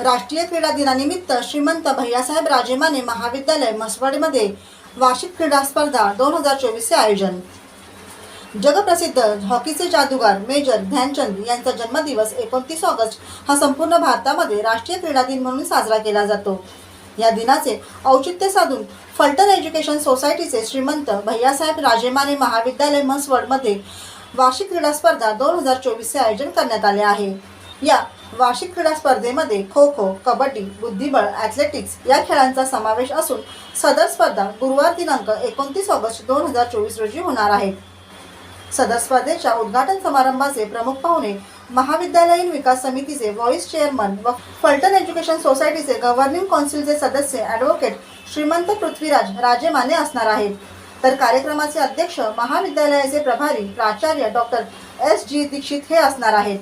राष्ट्रीय क्रीडा दिनानिमित्त श्रीमंत भैयासाहेब राजेमाने महाविद्यालय म्हसवाडीमध्ये वार्षिक क्रीडा स्पर्धा दोन हजार चोवीसचे आयोजन. जगप्रसिद्ध हॉकीचे जादूगार मेजर ध्यानचंद यांचा जन्मदिवस एकोणतीस ऑगस्ट हा संपूर्ण भारतामध्ये राष्ट्रीय क्रीडा दिन म्हणून साजरा केला जातो. या दिनाचे औचित्य साधून फलटण एज्युकेशन सोसायटीचे श्रीमंत भैयासाहेब राजेमाने महाविद्यालय म्हसवडमध्ये वार्षिक क्रीडा स्पर्धा दोन हजार चोवीसचे आयोजन करण्यात आले आहे. या वार्षिक क्रीडा स्पर्धेमध्ये खो खो कबड्डी बुद्धिबळ ॲथलेटिक्स या खेळांचा समावेश असून सदर स्पर्धा गुरुवार दिनांक एकोणतीस ऑगस्ट दोन हजार चोवीस रोजी होणार आहे. सदर स्पर्धेच्या उद्घाटन समारंभाचे प्रमुख पाहुणे महाविद्यालयीन विकास समितीचे व्हॉइस चेअरमन व फलटण एज्युकेशन सोसायटीचे गव्हर्निंग काउन्सिलचे सदस्य ॲडव्होकेट श्रीमंत पृथ्वीराज राजे माने असणार आहेत. तर कार्यक्रमाचे अध्यक्ष महाविद्यालयाचे प्रभारी प्राचार्य डॉक्टर एस जी दीक्षित हे असणार आहेत.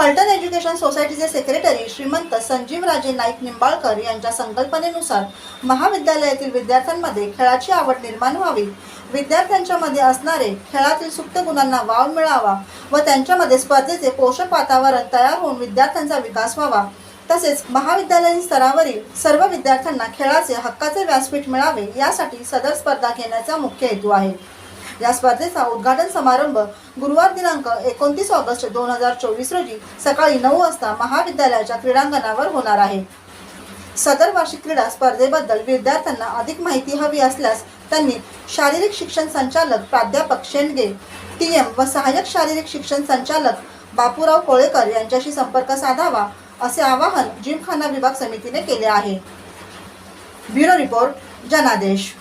फलटण एज्युकेशन सोसायटीचे सेक्रेटरी श्रीमंत संजीव राजे नाईक निंबाळकर यांच्या संकल्पनेनुसार महाविद्यालयातील विद्यार्थ्यांमध्ये खेळाची आवड निर्माण व्हावी. विद्यार्थ्यांच्या मध्ये असणारे खेळातील सुप्त गुणांना वाव मिळावा व त्यांच्यामध्ये स्पर्धेचे पोषक वातावरण तयार होऊन विद्यार्थ्यांचा विकास व्हावा. तसेच महाविद्यालयीन स्तरावरील सर्व विद्यार्थ्यांना खेळाचे हक्काचे व्यासपीठ मिळावे यासाठी सदर स्पर्धा घेण्याचा मुख्य हेतू आहे. या स्पर्धेचा उद्घाटन समारंभ गुरुवार दिनांक एकोणतीस ऑगस्ट दोन हजार चोवीस रोजी सकाळी नऊ वाजता महाविद्यालयाच्या क्रीडांगणावर होणार आहे. सदर वार्षिक क्रीडा स्पर्धेबद्दल विद्यार्थ्यांना अधिक माहिती हवी असल्यास त्यांनी शारीरिक शिक्षण संचालक प्राध्यापक शेंडगे टी एम व सहाय्यक शारीरिक शिक्षण संचालक बापूराव कोळेकर यांच्याशी संपर्क साधावा असे आवाहन जिमखाना विभाग समितीने केले आहे. ब्युरो रिपोर्ट जनादेश.